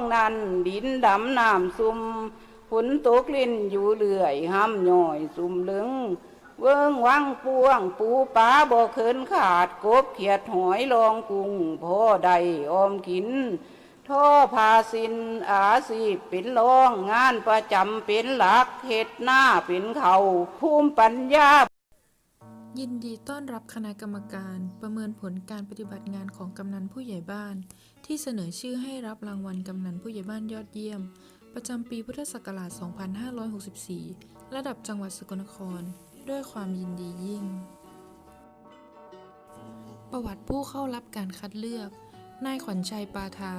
องนั้นดินดำน้ำซุ่มฝนตกลิ้นอยู่เรื่อยห้ำย่อยซุ่มลึง เวิ้งวังปวงปูปลาบ่เคินขาดกบเขียดหอยลองกุ้งพ่อใดออมกินท่อพาสินอาสีเป็นรองงานประจำเป็นหลักเฮ็ดหน้าเป็นเขาภูมิปัญญา ยินดีต้อนรับคณะกรรมการประเมินผลการปฏิบัติงานของกำนันผู้ใหญ่บ้าน ที่เสนอชื่อให้รับรางวัลกำนันผู้ใหญ่บ้านยอดเยี่ยม ประจำปีพุทธศักราช 2564 ระดับจังหวัดสกลนคร ด้วยความยินดียิ่ง ประวัติผู้เข้ารับการคัดเลือก นายขวัญชัยปาทา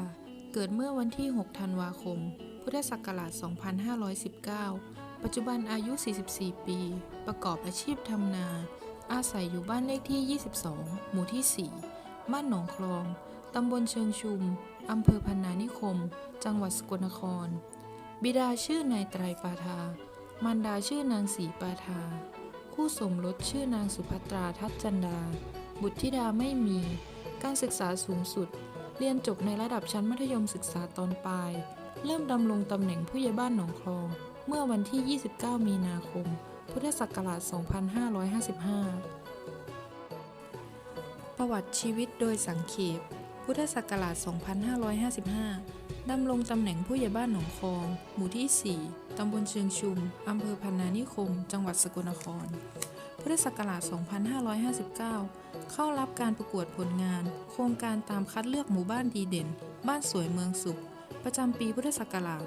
เกิดเมื่อวันที่ 6 ธันวาคม พุทธศักราช 2519 ปัจจุบันอายุ 44 ปี ประกอบอาชีพทำนา อาศัยอยู่บ้านเลขที่ 22 หมู่ที่ 4 บ้านหนองคลอง ตำบลเชิงชุม อำเภอพันนานิคม จังหวัดสกลนคร บิดาชื่อนายไตรปาทา มารดาชื่อนางศรีปาทา คู่สมรสชื่อนางสุภัตราทัตจันดา บุตรธิดาไม่มี การศึกษาสูงสุด เรียนจบในระดับชั้นมัธยมศึกษาตอนปลาย เริ่มดำรงตำแหน่งผู้ใหญ่บ้านหนองคลอง เมื่อวันที่ 29 มีนาคม พุทธศักราช 2555 ประวัติชีวิตโดยสังเขป พุทธศักราช 2555 ดำรงตำแหน่งผู้ใหญ่บ้านหนองคอง หมู่ที่ 4 ตำบลเชิงชุม อำเภอพันนานิคม จังหวัดสกลนคร พุทธศักราช 2559 เข้ารับการประกวดผลงาน โครงการตามคัดเลือกหมู่บ้านดีเด่น บ้านสวยเมืองสุข ประจำปีพุทธศักราช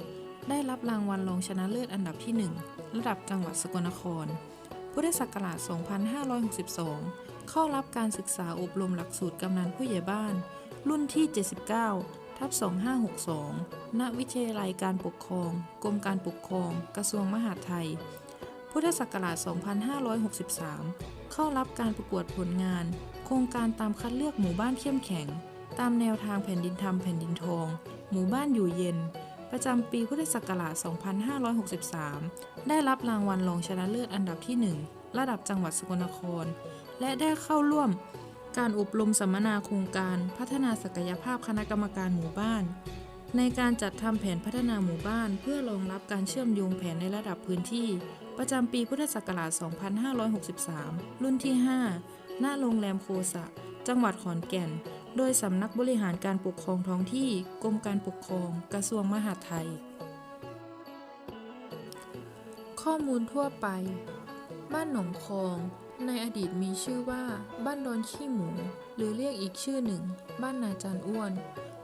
2559 ได้รับรางวัลรองชนะเลิศอันดับที่ 1 ระดับจังหวัดสกลนคร พุทธศักราช 2562 เข้ารับการศึกษาอบรมหลักสูตรกำนันผู้ใหญ่บ้าน รุ่นที่ 79 ทับ 2562 ณ วิทยาลัยการปกครอง กรมการปกครอง กระทรวงมหาดไทย พุทธศักราช 2563 เข้ารับการประกวดผลงาน โครงการตามคัดเลือกหมู่บ้านเข้มแข็ง ตามแนวทางแผ่นดินธรรมแผ่นดินทอง หมู่บ้านอยู่เย็น ประจำปีพุทธศักราช 2563 ได้รับรางวัลรองชนะเลิศอันดับที่ 1 ระดับจังหวัดสกลนคร และได้เข้าร่วมการอบรมสัมมนาโครงการพัฒนาศักยภาพคณะกรรมการหมู่บ้าน ในการจัดทำแผนพัฒนาหมู่บ้าน เพื่อรองรับการเชื่อมโยงแผนในระดับพื้นที่ ประจำปีพุทธศักราช 2563 รุ่นที่ 5 ณ โรงแรมโคสะ จังหวัดขอนแก่น โดยสำนักบริหารการปกครองท้องที่กรมการปกครอง กระทรวงมหาดไทย ข้อมูลทั่วไป บ้านหนองคอง ในอดีตมีชื่อว่า บ้านดอนขี้หมู หรือเรียกอีกชื่อหนึ่ง บ้านนาจารอ้วน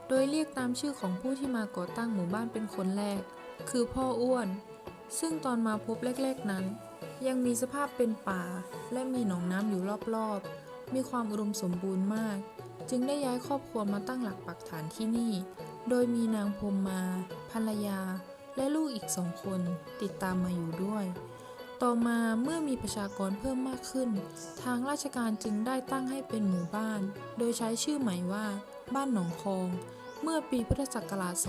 โดยเรียกตามชื่อของผู้ที่มาก่อตั้งหมู่บ้านเป็นคนแรก คือพ่ออ้วน ซึ่งตอนมาพบแรก ๆนั้น ยังมีสภาพเป็นป่า และมีหนองน้ำอยู่รอบๆ มีความอุดมสมบูรณ์มาก จึงได้ย้ายครอบครัวมาตั้งหลักปักฐานที่นี่ โดยมีนางพรมมาภรรยา และลูกอีกสองคนติดตามมาอยู่ด้วย ต่อมาเมื่อมีประชากรเพิ่มมากขึ้น ทางราชการจึงได้ตั้งให้เป็นหมู่บ้าน โดยใช้ชื่อใหม่ว่า บ้านหนองคอง เมื่อปีพุทธศักราช 2512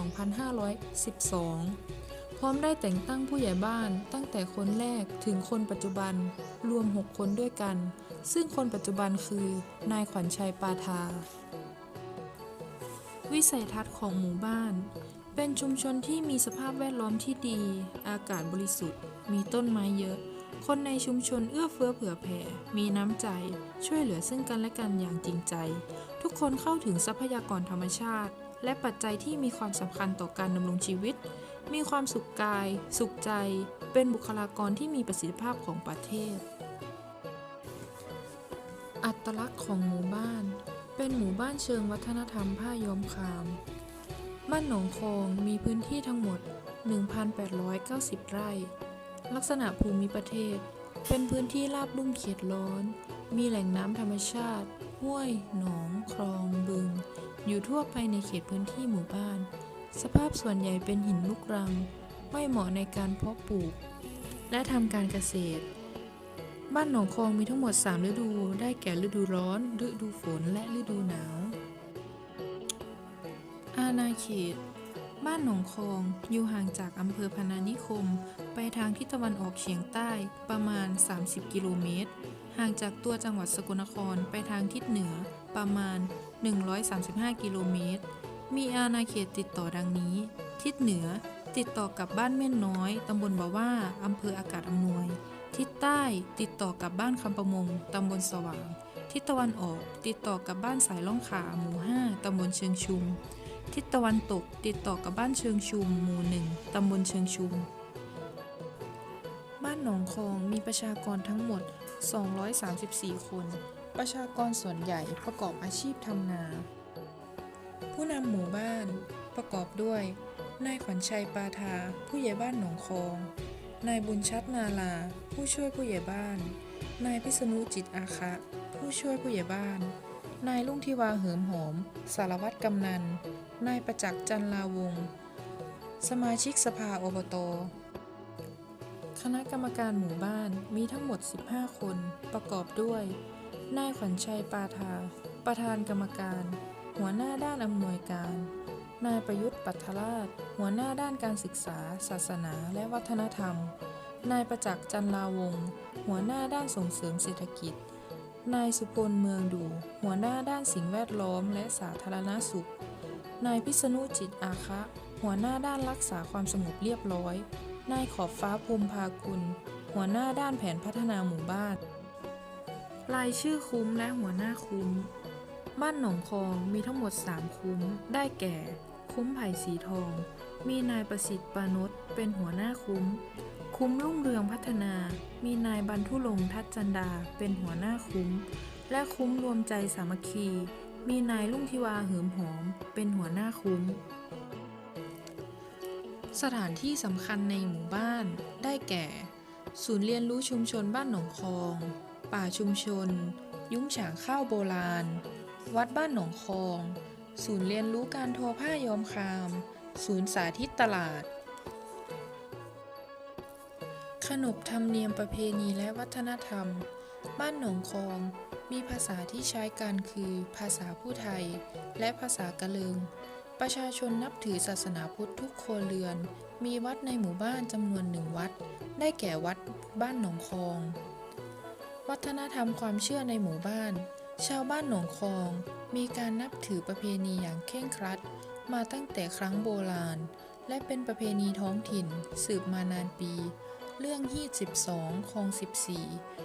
พร้อมได้แต่งตั้งผู้ใหญ่บ้านตั้งแต่คนแรกถึงคนปัจจุบันรวม 6 คนด้วยกัน ซึ่งคนปัจจุบันคือนายขวัญชัยปาทา วิสัยทัศน์ของหมู่บ้าน เป็นชุมชนที่มีสภาพแวดล้อมที่ดี อากาศบริสุทธิ์ มีต้นไม้เยอะ คนในชุมชนเอื้อเฟื้อเผื่อแผ่ มีน้ำใจ ช่วยเหลือซึ่งกันและกันอย่างจริงใจ ทุกคนเข้าถึงทรัพยากรธรรมชาติ และปัจจัยที่มีความสำคัญต่อการดำรงชีวิต มีความสุขกาย สุขใจ เป็นบุคลากรที่มีประสิทธิภาพของประเทศ อัตลักษณ์ของหมู่บ้าน เป็นหมู่บ้านเชิงวัฒนธรรมผ้าย้อมคาม บ้านหนองคองมีพื้นที่ทั้งหมด 1,890 ไร่ ลักษณะภูมิประเทศ เป็นพื้นที่ราบลุ่มเขตร้อน มีแหล่งน้ำธรรมชาติ ห้วย หนอง คลอง บึง อยู่ทั่วไปในเขตพื้นที่หมู่บ้าน สภาพส่วนใหญ่เป็นหินลูกรัง ไม่เหมาะในการเพาะปลูก และทำการเกษตร บ้านหนองคองมีทั้งหมด 3 ฤดู ได้แก่ฤดูร้อน ฤดูฝน และฤดูหนาว อาณาเขต บ้านหนองคองอยู่ห่างจากอำเภอพนานิคม ไปทางทิศตะวันออกเฉียงใต้ประมาณ 30 กิโลเมตร ห่างจากตัวจังหวัดสกลนครไปทางทิศเหนือประมาณ 135 กิโลเมตร มีอาณาเขตติดต่อดังนี้ ทิศเหนือติดต่อกับบ้านเม่นน้อย ตำบลบ่าว่าอำเภออากาศอำนวย ทิศใต้ติดต่อกับบ้านคำประมง ตำบลสว่าง ทิศตะวันออกติดต่อกับบ้านสายล่องขาหมู่5ตำบลเชิงชุม ทิศตะวันตกติดต่อกับบ้านเชิงชุม หมู่หนึ่งตำบลเชิงชุม บ้านหนองคองมีประชากรทั้งหมด 234 คน ประชากรส่วนใหญ่ประกอบอาชีพทำนา ผู้นำหมู่บ้าน ประกอบด้วย นายขวัญชัยปาทา ผู้ใหญ่บ้านหนองคอง นายบุญชัดนาลา ผู้ช่วยผู้ใหญ่บ้าน นายพิษณุจิตอาคะ ผู้ช่วยผู้ใหญ่บ้าน นายลุงทิวาเหิมหอม สารวัตรกำนัน นายประจักษ์จันลาวง สมาชิกสภาอบตคณะกรรมการหมู่บ้านมีทั้งหมด 15 คน ประกอบด้วย นายขวัญชัยปาทา ประธานกรรมการ หัวหน้าด้านอำนวยการ นายประยุทธ์ปัทราช หัวหน้าด้านการศึกษา ศาสนา และวัฒนธรรม นายประจักษ์จันลาวงศ์หัวหน้าด้านส่งเสริมเศรษฐกิจ นายสุพลเมืองดู หัวหน้าด้านสิ่งแวดล้อมและสาธารณสุข นายพิษณุจิตอาคะ หัวหน้าด้านรักษาความสงบเรียบร้อย นายขอบฟ้าพรหมพากุล หัวหน้าด้านแผนพัฒนาหมู่บ้าน รายชื่อคุ้มและหัวหน้าคุ้ม บ้านหนองคองมีทั้งหมด 3 คุ้ม ได้แก่ คุ้มไผ่สีทอง มีนายประสิทธิ์ปานนท์เป็นหัวหน้าคุ้ม คุ้มรุ่งเรืองพัฒนา มีนายบรรทุลงค์ทัดจันดาเป็นหัวหน้าคุ้ม และคุ้มรวมใจสามัคคี มีนายลุ่งทิวาเหิมหอม เป็นหัวหน้าคุ้ม สถานที่สำคัญในหมู่บ้าน ได้แก่ ศูนย์เรียนรู้ชุมชนบ้านหนองคอง ป่าชุมชน ยุ้งฉางข้าวโบราณ วัดบ้านหนองคอง ศูนย์เรียนรู้การทอผ้าย้อมคาม ศูนย์สาธิตตลาด ขนบธรรมเนียมประเพณีและวัฒนธรรม บ้านหนองคองมีภาษาที่ใช้กันคือภาษาผู้ไทย และภาษากะเลิง ประชาชนนับถือศาสนาพุทธทุกครัวเรือน มีวัดในหมู่บ้านจำนวนหนึ่งวัด ได้แก่วัดบ้านหนองคอง วัฒนธรรมความเชื่อในหมู่บ้าน ชาวบ้านหนองคองมีการนับถือประเพณีอย่างเคร่งครัด มาตั้งแต่ครั้งโบราณ และเป็นประเพณีท้องถิ่น สืบมานานปี เรื่องฮีด12คลอง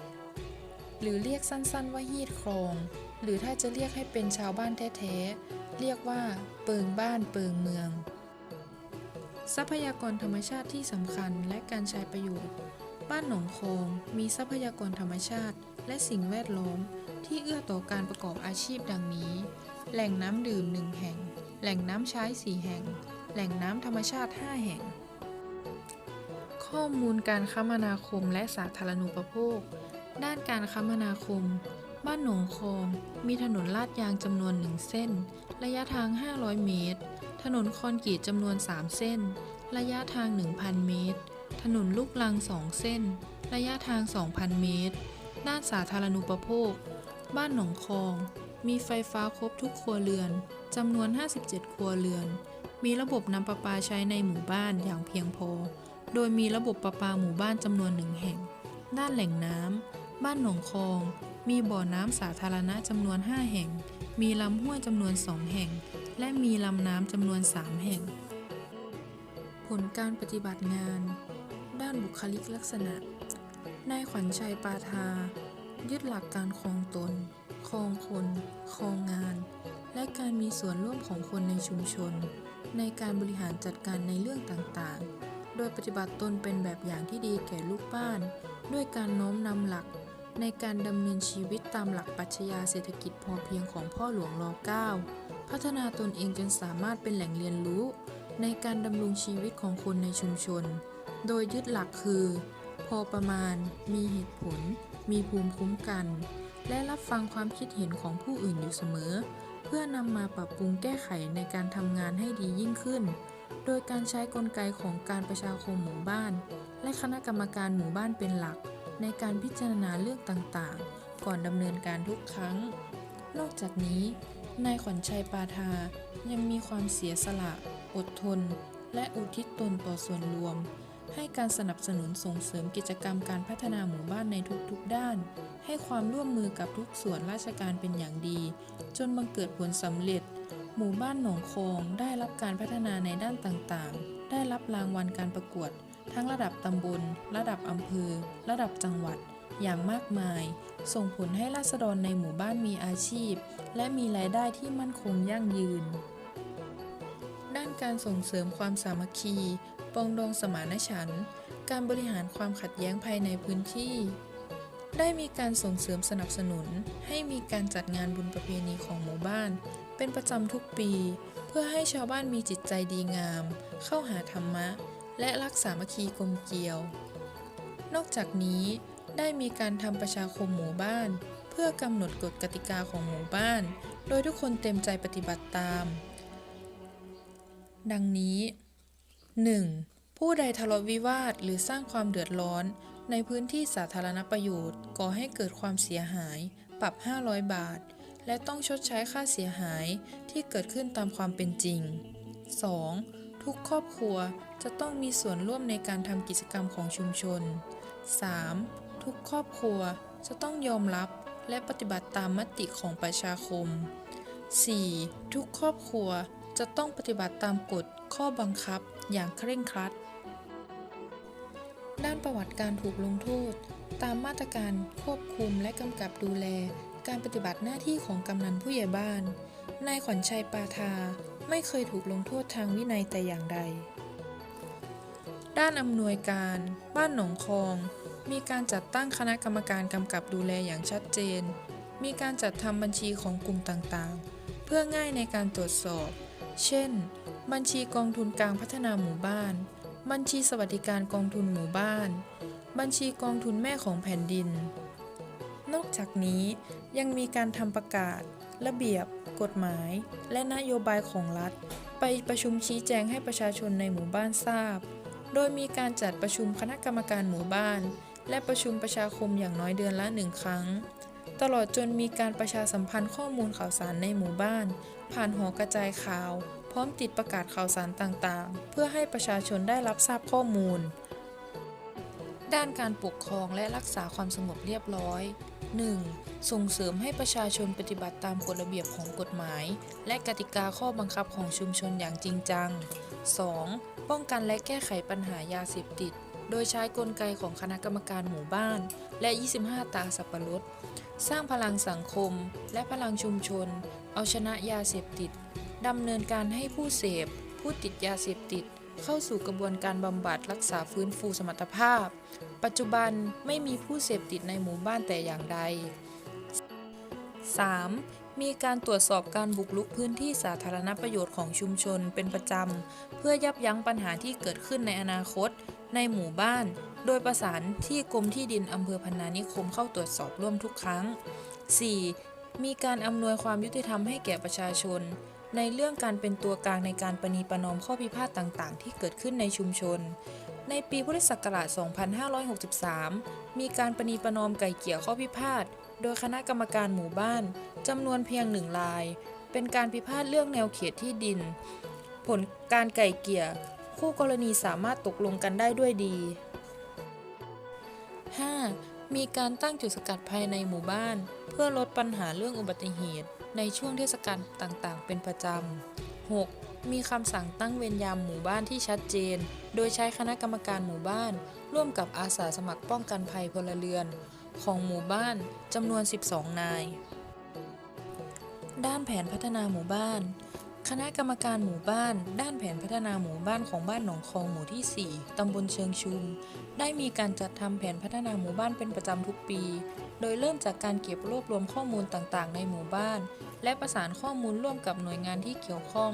14 หรือเรียกสั้นๆว่าฮีดคลอง หรือถ้าจะเรียกให้เป็นชาวบ้านแท้ๆ เรียกว่าเปิงบ้านเปิงเมือง ทรัพยากรธรรมชาติที่สำคัญและการใช้ประโยชน์ บ้านหนองคองมีทรัพยากรธรรมชาติ และสิ่งแวดล้อม ที่เอื้อต่อการประกอบอาชีพดังนี้ แหล่งน้ำดื่มหนึ่งแห่ง แหล่งน้ำใช้สี่แห่ง แหล่งน้ำธรรมชาติ 5 แห่ง ข้อมูลการคมนาคมและสาธารณูปโภค ด้านการคมนาคม บ้านหนองคองมีถนนลาดยางจำนวนหนึ่งเส้น ระยะทาง 500 เมตร ถนนคอนกรีตจำนวน 3 เส้น ระยะทาง 1,000 เมตร ถนนลูกลัง 2 เส้น ระยะทาง 2,000 เมตร ด้านสาธารณูปโภค บ้านหนองคอง มีไฟฟ้าครบทุกครัวเรือนจำนวน 57 ครัวเรือน มีระบบน้ำประปาใช้ในหมู่บ้านอย่างเพียงพอ โดยมีระบบประปาหมู่บ้านจำนวนหนึ่งแห่ง ด้านแหล่งน้ำ บ้านหนองคอง มีบ่อน้ำสาธารณะจำนวน 5 แห่ง มีลำห้วยจำนวน 2 แห่ง และมีลำน้ำจำนวน 3 แห่ง ผลการปฏิบัติงาน ด้านบุคลิกลักษณะ นายขวัญชัยปาทา ยึดหลักการครองตน ครองคน ครองงาน และการมีส่วนร่วมของคนในชุมชน ในการบริหารจัดการในเรื่องต่างๆ โดยปฏิบัติตนเป็นแบบอย่างที่ดีแก่ลูกบ้าน ด้วยการโน้มนำหลัก ในการดำเนินชีวิตตามหลักปรัชญาเศรษฐกิจพอเพียงของพ่อหลวงร9พัฒนาตนเองจนสามารถเป็นแหล่งเรียนรู้ ในการดำรงชีวิตของคนในชุมชน โดยยึดหลักคือ พอประมาณ มีเหตุผล มีภูมิคุ้มกัน และรับฟังความคิดเห็นของผู้อื่นอยู่เสมอ เพื่อนำมาปรับปรุงแก้ไขในการทำงานให้ดียิ่งขึ้น โดยการใช้กลไกของการประชาคมหมู่บ้าน และคณะกรรมการหมู่บ้านเป็นหลัก ในการพิจารณาเรื่องต่างๆ ก่อนดำเนินการทุกครั้ง นอกจากนี้นายขวัญชัยปาทายังมีความเสียสละ อดทน และอุทิศตนต่อส่วนรวม ให้การสนับสนุนส่งเสริมกิจกรรมการพัฒนาหมู่บ้านในทุกๆด้าน ให้ความร่วมมือกับทุกส่วนราชการเป็นอย่างดี จนบังเกิดผลสำเร็จ หมู่บ้านหนองคองได้รับการพัฒนาในด้านต่างๆ ได้รับรางวัลการประกวด ทั้งระดับตำบล ระดับอำเภอ ระดับจังหวัด อย่างมากมาย ส่งผลให้ราษฎรในหมู่บ้านมีอาชีพ และมีรายได้ที่มั่นคงยั่งยืนด้านการส่งเสริมความสามัคคี ปองดองสมานฉันท์การบริหารความขัดแย้งภายในพื้นที่ ได้มีการส่งเสริมสนับสนุน ให้มีการจัดงานบุญประเพณีของหมู่บ้าน เป็นประจำทุกปี เพื่อให้ชาวบ้านมีจิตใจดีงาม เข้าหาธรรมะ และรักสามัคคีกลมเกลียว นอกจากนี้ได้มีการทำประชาคมหมู่บ้าน เพื่อกำหนดกฎกติกาของหมู่บ้าน โดยทุกคนเต็มใจปฏิบัติตาม ดังนี้ 1. ผู้ใดทะเลาะวิวาทหรือสร้างความเดือดร้อน ในพื้นที่สาธารณประโยชน์ก่อให้เกิดความเสียหาย ปรับ 500 บาท และต้องชดใช้ค่าเสียหายที่เกิดขึ้นตามความเป็นจริง 2. ทุกครอบครัวจะต้องมีส่วนร่วมในการทำกิจกรรมของชุมชน 3. ทุกครอบครัวจะต้องยอมรับและปฏิบัติตามมติของประชาคม 4. ทุกครอบครัวจะต้องปฏิบัติตามกฎข้อบังคับ อย่างเคร่งครัด ด้านประวัติการถูกลงโทษ ตามมาตรการควบคุมและกำกับดูแล การปฏิบัติหน้าที่ของกำนันผู้ใหญ่บ้าน นายขวัญชัยปาทาไม่เคยถูกลงโทษทางวินัยแต่อย่างใด ด้านอำนวยการ บ้านหนองคอง มีการจัดตั้งคณะกรรมการกำกับดูแลอย่างชัดเจน มีการจัดทำบัญชีของกลุ่มต่างๆ เพื่อง่ายในการตรวจสอบ เช่น บัญชีกองทุนกลางพัฒนาหมู่บ้าน บัญชีสวัสดิการกองทุนหมู่บ้าน บัญชีกองทุนแม่ของแผ่นดิน นอกจากนี้ยังมีการทำประกาศ ระเบียบ กฎหมาย และนโยบายของรัฐ ไปประชุมชี้แจงให้ประชาชนในหมู่บ้านทราบ โดยมีการจัดประชุมคณะกรรมการหมู่บ้าน และประชุมประชาคมอย่างน้อยเดือนละหนึ่งครั้งตลอดจนมีการประชาสัมพันธ์ข้อมูลข่าวสารในหมู่บ้าน ผ่านหอกระจายข่าว พร้อมติดประกาศข่าวสารต่างๆ เพื่อให้ประชาชนได้รับทราบข้อมูล ด้านการปกครองและรักษาความสงบเรียบร้อย 1. ส่งเสริมให้ประชาชนปฏิบัติตามกฎระเบียบของกฎหมาย และกติกาข้อบังคับของชุมชนอย่างจริงจัง 2. ป้องกันและแก้ไขปัญหายาเสพติด โดยใช้กลไกของคณะกรรมการหมู่บ้าน และ 25 ตาสับปะรด สร้างพลังสังคมและพลังชุมชน เอาชนะยาเสพติด ดำเนินการให้ผู้เสพ ผู้ติดยาเสพติด เข้าสู่กระบวนการบำบัดรักษาฟื้นฟูสมรรถภาพ ปัจจุบันไม่มีผู้เสพติดในหมู่บ้านแต่อย่างใด 3. มีการตรวจสอบการบุกรุกพื้นที่สาธารณประโยชน์ของชุมชนเป็นประจำ เพื่อยับยั้งปัญหาที่เกิดขึ้นในอนาคต ในหมู่บ้าน โดยประสานที่กรมที่ดินอำเภอพนานิคมเข้าตรวจสอบร่วมทุกครั้ง 4. มีการอำนวยความยุติธรรมให้แก่ประชาชน ในเรื่องการเป็นตัวกลางในการประนีประนอมข้อพิพาทต่างๆ ที่เกิดขึ้นในชุมชน ในปีพุทธศักราช 2563 มีการประนีประนอมไก่เกี่ยวข้อพิพาท โดยคณะกรรมการหมู่บ้านจำนวนเพียงหนึ่งราย เป็นการพิพาทเรื่องแนวเขตที่ดิน ผลการไก่เกี่ยคู่กรณีสามารถตกลงกันได้ด้วยดี 5. มีการตั้งจุดสกัดภายในหมู่บ้าน เพื่อลดปัญหาเรื่องอุบัติเหตุ ในช่วงเทศกาลต่างๆ เป็นประจำ 6. มีคำสั่งตั้งเวรยามหมู่บ้านที่ชัดเจน โดยใช้คณะกรรมการหมู่บ้าน ร่วมกับอาสาสมัครป้องกันภัยพลเรือน ของหมู่บ้านจำนวน 12 นาย ด้านแผนพัฒนาหมู่บ้าน คณะกรรมการหมู่บ้าน ด้านแผนพัฒนาหมู่บ้านของบ้านหนองคองหมู่ที่ 4 ตำบลเชิงชุม ได้มีการจัดทำแผนพัฒนาหมู่บ้านเป็นประจำทุกปี โดยเริ่มจากการเก็บรวบรวมข้อมูลต่างๆ ในหมู่บ้าน และประสานข้อมูลร่วมกับหน่วยงานที่เกี่ยวข้อง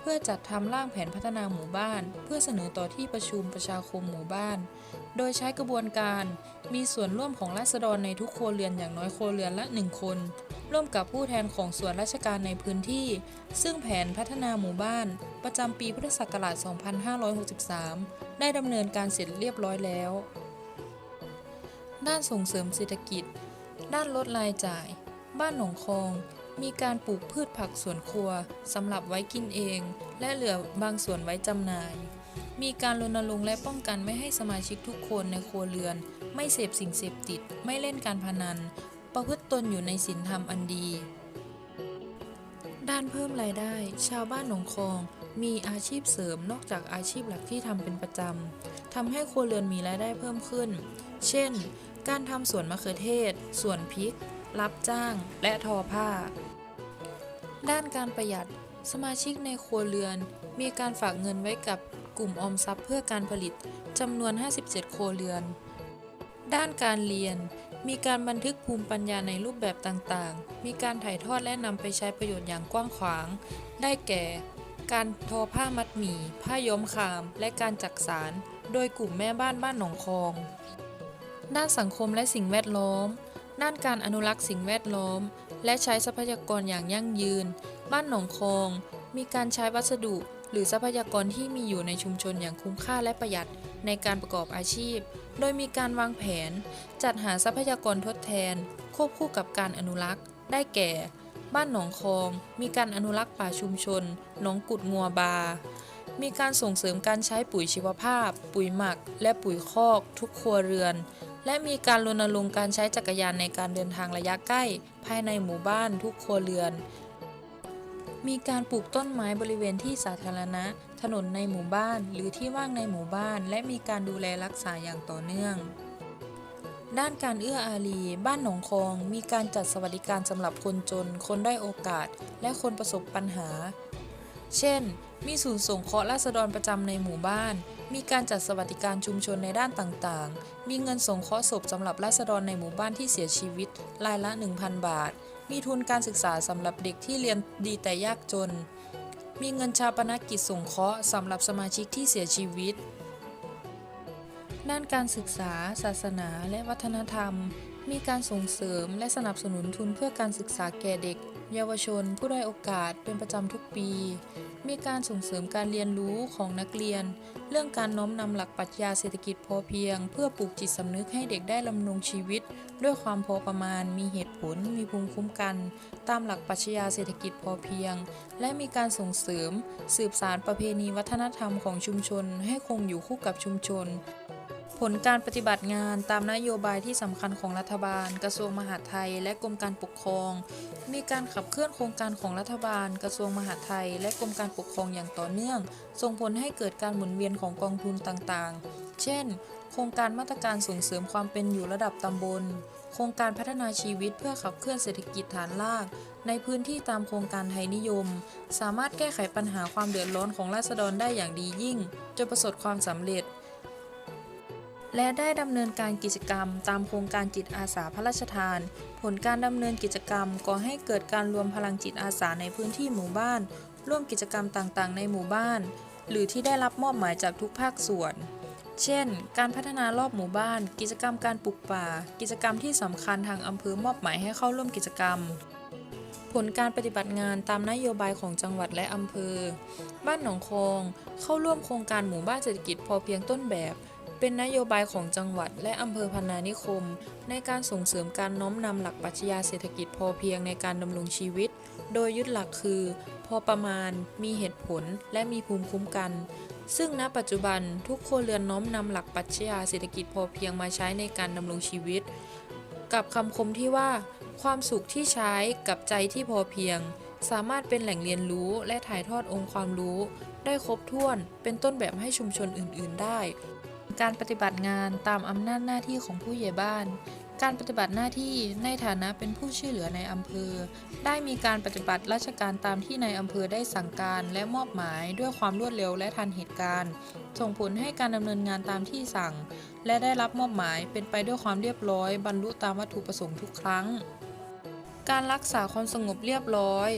เพื่อจัดทำร่างแผนพัฒนาหมู่บ้าน เพื่อเสนอต่อที่ประชุมประชาคมหมู่บ้าน โดยใช้กระบวนการ มีส่วนร่วมของราษฎรในทุกครัวเรือนอย่างน้อยครัวเรือนละ 1 คน ร่วมกับผู้แทนของส่วนราชการในพื้นที่ ซึ่งแผนพัฒนาหมู่บ้านประจำปีพุทธศักราช 2563 ได้ดำเนินการเสร็จเรียบร้อยแล้ว ด้านส่งเสริมเศรษฐกิจ ด้านลดรายจ่าย บ้านหนองคอง มีการปลูกพืชผักสวนครัวสำหรับไว้กินเอง และเหลือบางส่วนไว้จำหน่าย มีการรณรงค์และป้องกันไม่ให้สมาชิกทุกคนในครัวเรือน ไม่เสพสิ่งเสพติด ไม่เล่นการพนัน ประพฤติตนอยู่ในศีลธรรมอันดี ด้านเพิ่มรายได้ ชาวบ้านหนองคอง มีอาชีพเสริมนอกจากอาชีพหลักที่ทำเป็นประจำทำให้ครัวเรือนมีรายได้เพิ่มขึ้น เช่น การทำสวนมะเขือเทศ สวนพริก รับจ้าง และทอผ้า ด้านการประหยัด สมาชิกในครัวเรือน มีการฝากเงินไว้กับกลุ่มออมทรัพย์เพื่อการผลิตจำนวน 57 ครัวเรือน ด้านการเรียน มีการบันทึกภูมิปัญญาในรูปแบบต่างๆ มีการถ่ายทอดและนำไปใช้ประโยชน์อย่างกว้างขวาง ได้แก่ การทอผ้ามัดหมี่ ผ้าย้อมคาม และการจักสาร โดยกลุ่มแม่บ้านบ้านหนองคอง ด้านสังคมและสิ่งแวดล้อม ด้านการอนุรักษ์สิ่งแวดล้อม และใช้ทรัพยากรอย่างยั่งยืน บ้านหนองคอง มีการใช้วัสดุ หรือทรัพยากรที่มีอยู่ในชุมชนอย่างคุ้มค่าและประหยัดในการประกอบอาชีพ โดยมีการวางแผน จัดหาทรัพยากรทดแทน ควบคู่กับการอนุรักษ์ ได้แก่ บ้านหนองคอง มีการอนุรักษ์ป่าชุมชน หนองกุดงัวบา มีการส่งเสริมการใช้ปุ๋ยชีวภาพ ปุ๋ยหมัก และปุ๋ยคอก ทุกครัวเรือน และมีการรณรงค์การใช้จักรยานในการเดินทางระยะใกล้ ภายในหมู่บ้านทุกครัวเรือน มีการปลูกต้นไม้บริเวณที่สาธารณะ ถนนในหมู่บ้านหรือที่ว่างในหมู่บ้าน และมีการดูแลรักษาอย่างต่อเนื่อง ด้านการเอื้ออารี บ้านหนองคอง มีการจัดสวัสดิการสำหรับคนจน คนได้โอกาส และคนประสบปัญหา เช่น มีศูนย์สงเคราะห์ราษฎรประจำในหมู่บ้าน มีการจัดสวัสดิการชุมชนในด้านต่างๆ มีเงินสงเคราะห์ศพสำหรับราษฎรในหมู่บ้านที่เสียชีวิต รายละ 1,000 บาท มีทุนการศึกษาสำหรับเด็กที่เรียนดีแต่ยากจน มีเงินชาปนกิจสงเคราะห์สำหรับสมาชิกที่เสียชีวิต ด้านการศึกษา ศาสนา และวัฒนธรรม มีการส่งเสริมและสนับสนุนทุนเพื่อการศึกษาแก่เด็ก เยาวชน ผู้ด้อยโอกาสเป็นประจำทุกปี มีการส่งเสริมการเรียนรู้ของนักเรียน เรื่องการน้อมนำหลักปรัชญาเศรษฐกิจพอเพียง เพื่อปลูกจิตสำนึกให้เด็กได้ลำรงชีวิต ด้วยความพอประมาณ มีเหตุผล มีภูมิคุ้มกัน ตามหลักปรัชญาเศรษฐกิจพอเพียง และมีการส่งเสริม สืบสารประเพณีวัฒนธรรมของชุมชน ให้คงอยู่คู่กับชุมชน ผลการปฏิบัติงานตามนโยบายที่สำคัญของรัฐบาล กระทรวงมหาดไทย และกรมการปกครอง มีการขับเคลื่อนโครงการของรัฐบาล กระทรวงมหาดไทย และกรมการปกครองอย่างต่อเนื่อง ส่งผลให้เกิดการหมุนเวียนของกองทุนต่างๆ เช่น โครงการมาตรการส่งเสริมความเป็นอยู่ระดับตำบล โครงการพัฒนาชีวิตเพื่อขับเคลื่อนเศรษฐกิจฐานราก ในพื้นที่ตามโครงการไทยนิยม สามารถแก้ไขปัญหาความเดือดร้อนของราษฎรได้อย่างดียิ่งจนประสบความสำเร็จ และได้ดำเนินการกิจกรรม ตามโครงการจิตอาสาพระราชทาน ผลการดำเนินกิจกรรมก่อให้เกิดการรวมพลังจิตอาสาในพื้นที่หมู่บ้าน ร่วมกิจกรรมต่างๆ ในหมู่บ้าน หรือที่ได้รับมอบหมายจากทุกภาคส่วน เช่น การพัฒนารอบหมู่บ้าน กิจกรรมการปลูกป่า กิจกรรมที่สำคัญทางอำเภอมอบหมายให้เข้าร่วมกิจกรรมผลการปฏิบัติงานตามนโยบายของจังหวัดและอำเภอ บ้านหนองคง เข้าร่วมโครงการหมู่บ้านเศรษฐกิจพอเพียงต้นแบบ เป็นนโยบายของจังหวัดและอำเภอพนานิคม ในการส่งเสริมการน้อมนำหลักปรัชญาเศรษฐกิจพอเพียงในการดำรงชีวิต โดยยึดหลักคือ พอประมาณ มีเหตุผล และมีภูมิคุ้มกัน ซึ่งณปัจจุบันทุกครัวเรือนน้อมนำหลักปรัชญาเศรษฐกิจพอเพียงมาใช้ในการดำรงชีวิต กับคำคมที่ว่า ความสุขที่ใช้กับใจที่พอเพียง สามารถเป็นแหล่งเรียนรู้และถ่ายทอดองค์ความรู้ ได้ครบถ้วน เป็นต้นแบบให้ชุมชนอื่น ๆ ได้ การปฏิบัติงานตามอำนาจหน้าที่ของผู้ใหญ่บ้าน การปฏิบัติหน้าที่ในฐานะเป็นผู้ช่วยเหลือในอำเภอ ได้มีการปฏิบัติราชการตามที่ในอำเภอได้สั่งการและมอบหมายด้วยความรวดเร็วและทันเหตุการณ์ ส่งผลให้การดำเนินงานตามที่สั่ง และได้รับมอบหมายเป็นไปด้วยความเรียบร้อย บรรลุตามวัตถุประสงค์ทุกครั้งการรักษาความสงบเรียบร้อย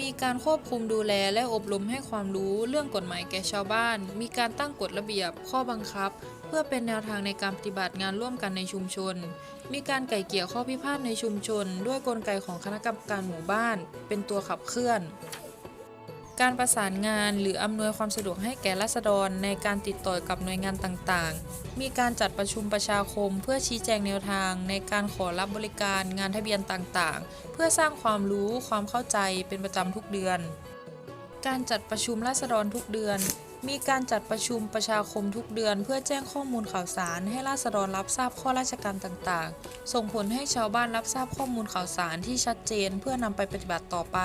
มีการควบคุมดูแลและอบรมให้ความรู้เรื่องกฎหมายแก่ชาวบ้าน มีการตั้งกฎระเบียบ ข้อบังคับ เพื่อเป็นแนวทางในการปฏิบัติงานร่วมกันในชุมชน มีการไก่เกี่ยข้อพิพาทในชุมชน ด้วยกลไกของคณะกรรมการหมู่บ้าน เป็นตัวขับเคลื่อน การประสานงานหรืออำนวยความสะดวกให้แก่ราษฎรในการติดต่อกับหน่วยงานต่างๆ มีการจัดประชุมประชาคม เพื่อชี้แจงแนวทาง ในการขอรับบริการงานทะเบียนต่างๆ เพื่อสร้างความรู้ความเข้าใจเป็นประจำทุกเดือน การจัดประชุมราษฎรทุกเดือน มีการจัดประชุมประชาคมทุกเดือน เพื่อแจ้งข้อมูลข่าวสาร ให้ราษฎรรับทราบข้อราชการต่างๆ ส่งผลให้ชาวบ้านรับทราบข้อมูลข่าวสารที่ชัดเจน เพื่อนำไปปฏิบัติต่อไป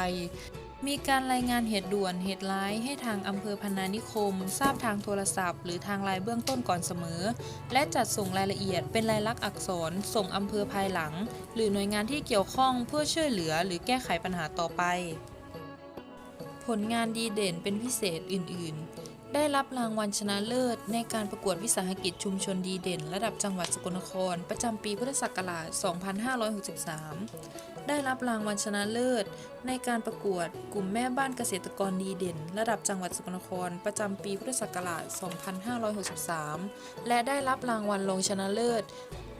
มีการรายงานเหตุด่วนเหตุร้าย ให้ทางอำเภอพนานิคม ทราบทางโทรศัพท์ หรือทางไลน์เบื้องต้นก่อนเสมอ และจัดส่งรายละเอียดเป็นลายลักษณ์อักษร ส่งอำเภอภายหลัง หรือหน่วยงานที่เกี่ยวข้องเพื่อช่วยเหลือ หรือแก้ไขปัญหาต่อไป ผลงานดีเด่นเป็นพิเศษอื่น ๆ ได้รับรางวัลชนะเลิศ ในการประกวดวิสาหกิจชุมชนดีเด่น ระดับจังหวัดสกลนคร ประจำปีพุทธศักราช 2563 ได้รับรางวัลชนะเลิศ ในการประกวดกลุ่มแม่บ้านเกษตรกรดีเด่น ระดับจังหวัดสกลนคร ประจำปีพุทธศักราช 2563 และได้รับรางวัลรองชนะเลิศ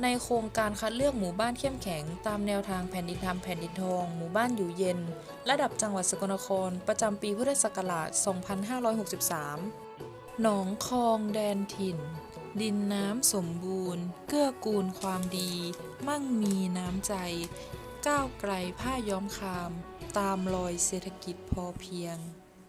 ในโครงการคัดเลือกหมู่บ้านเข้มแข็ง ตามแนวทางแผ่นดินธรรมแผ่นดินทอง หมู่บ้านอยู่เย็น ระดับจังหวัดสกลนคร ประจำปีพุทธศักราช 2563 หนองคองแดนถิ่น ดินน้ำสมบูรณ์ เกื้อกูลความดี มั่งมีน้ำใจ ก้าวไกลผ้าย้อมคาม ตามรอยเศรษฐกิจพอเพียง